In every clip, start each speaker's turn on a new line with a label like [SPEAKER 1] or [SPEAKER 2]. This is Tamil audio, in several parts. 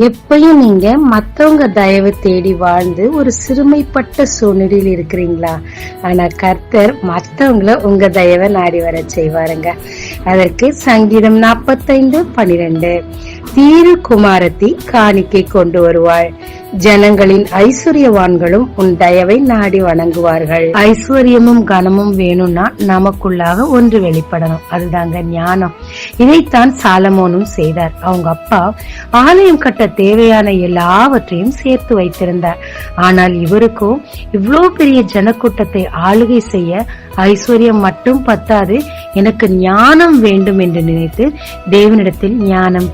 [SPEAKER 1] எப்பயும் நீங்க மத்தவங்க தயவு தேடி வாழ்ந்து ஒரு சிறுமைப்பட்ட சூழ்நிலையில் இருக்கிறீங்களா? ஆனா கர்த்தர் மத்தவங்கள உங்க தயவை நாடி வர செய்வாருங்க. அதற்கு சங்கீதம் நாற்பத்தைந்து பனிரெண்டு. தீரு குமாரத்தி காணிக்கை கொண்டு வருவாள். ஜனங்களின் ஐஸ்வர்யவான்களும் உன் தயவை நாடி வணங்குவார்கள். ஐஸ்வர்யமும் கனமும் வேணும்னா நமக்குள்ளாக ஒன்று வெளிப்படணும். அதுதாங்க ஞானம். இதைத்தான் சாலமோனும் செய்தார். அவங்க அப்பா ஆலயம் கட்ட தேவையான எல்லாவற்றையும் சேர்த்து வைத்திருந்தார். ஆனால் இவருக்கும் இவ்வளவு பெரிய ஜனக்கூட்டத்தை ஆளுகை செய்ய ஐஸ்வர்யம் மட்டும் பத்தாது எனக்கு ஞானம் வேண்டும் என்று நினைத்து தேவனிடத்தில் ஞானம்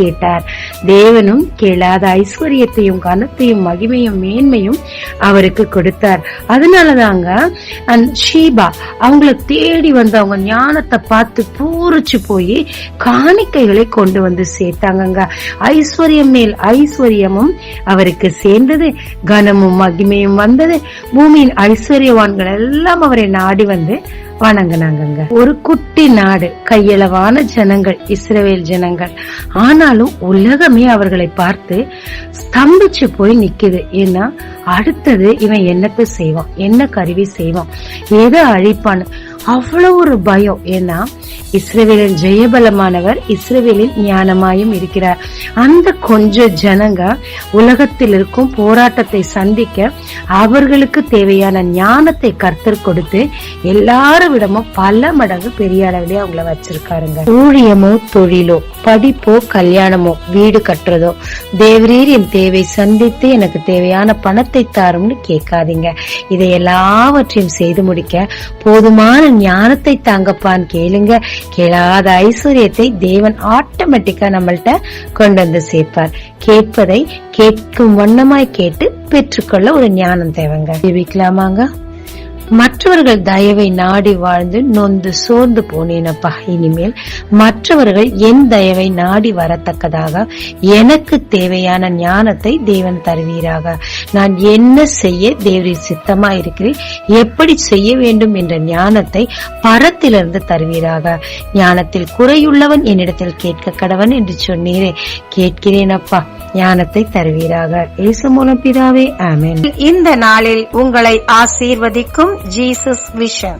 [SPEAKER 1] கேட்டார். தேவனும் கேளாத ஐஸ்வர்யத்தையும் கனத்தையும் மகிமையும் மேன்மையும் அவருக்கு கொடுத்தார். அதனாலதாங்க தாங்க ஷீபா அவங்கள தேடி வந்து அவங்க ஞானத்தை பார்த்து பூரிச்சு போய் காணிக்கைகளை கொண்டு வந்து சேர்த்தாங்கங்க. ஐஸ்வர்யம் மேல் ஐஸ்வர்யமும் அவருக்கு சேர்ந்தது. கனமும் மகிமையும் வந்தது. பூமியின் ஐஸ்வர்யவான்கள் எல்லாம் அவரை நாடி வந்து வணங்கினாங்க ஒரு குட்டி நாடு கையளவான ஜனங்கள் இஸ்ரேல் ஜனங்கள். ஆனாலும் உலகமே அவர்களை பார்த்து ஸ்தம்பிச்சு போய் நிக்குது. ஏன்னா அடுத்தது இவன் என்னத்தை செய்வான்? என்ன கருவி செய்வான்? எதை அழிப்பான்னு அவ்வளவு ஒரு பயம். ஏன்னா இஸ்ரேவேலின் ஜெயபலமானவர் இஸ்ரவேலில் ஞானமாயும் இருக்கிறார். அந்த கொஞ்ச ஜனங்க உலகத்தில் இருக்கும் போராட்டத்தை சந்திக்க அவர்களுக்கு தேவையான ஞானத்தை கர்த்தர் கொடுத்து எல்லாரிடமும் பல மடங்கு பெரிய அளவிலே அவங்கள வச்சிருக்காருங்க. ஊழியமோ தொழிலோ படிப்போ கல்யாணமோ வீடு கட்டுறதோ தேவரீர் என் தேவை சந்தித்து எனக்கு தேவையான பணத்தை தாரும்னு கேட்காதீங்க. இதை எல்லாவற்றையும் செய்து முடிக்க போதுமான ஞானத்தை தாங்கப்பான்னு கேளுங்க. கேளாத ஐஸ்வர்யத்தை தேவன் ஆட்டோமேட்டிக்கா நம்மள்ட்ட கொண்டு வந்து சேர்ப்பார். கேட்பதை கேட்கும் வண்ணமாய் கேட்டு பெற்றுக்கொள்ள ஒரு ஞானம் தேவைங்க. ஜெபிக்கலாமாங்க? மற்றவர்கள் தயவை நாடி வாழ்ந்து நொந்து சோர்ந்து போனேனப்பா. இனிமேல் மற்றவர்கள் என் தயவை நாடி வரத்தக்கதாக எனக்கு தேவையான ஞானத்தை தேவன் தருவீராக. நான் என்ன செய்ய தேவரின் சித்தமா இருக்கிறேன் எப்படி செய்ய வேண்டும் என்ற ஞானத்தை பரத்திலிருந்து தருவீராக. ஞானத்தில் குறையுள்ளவன் என்னிடத்தில் கேட்க கடவன் என்று சொன்னீரே கேட்கிறேன் அப்பா ஞானத்தை தருவீராக. இயேசு மூலம் பிதாவே ஆமென்.
[SPEAKER 2] இந்த நாளில் உங்களை ஆசீர்வதிக்கும் Jesus' vision.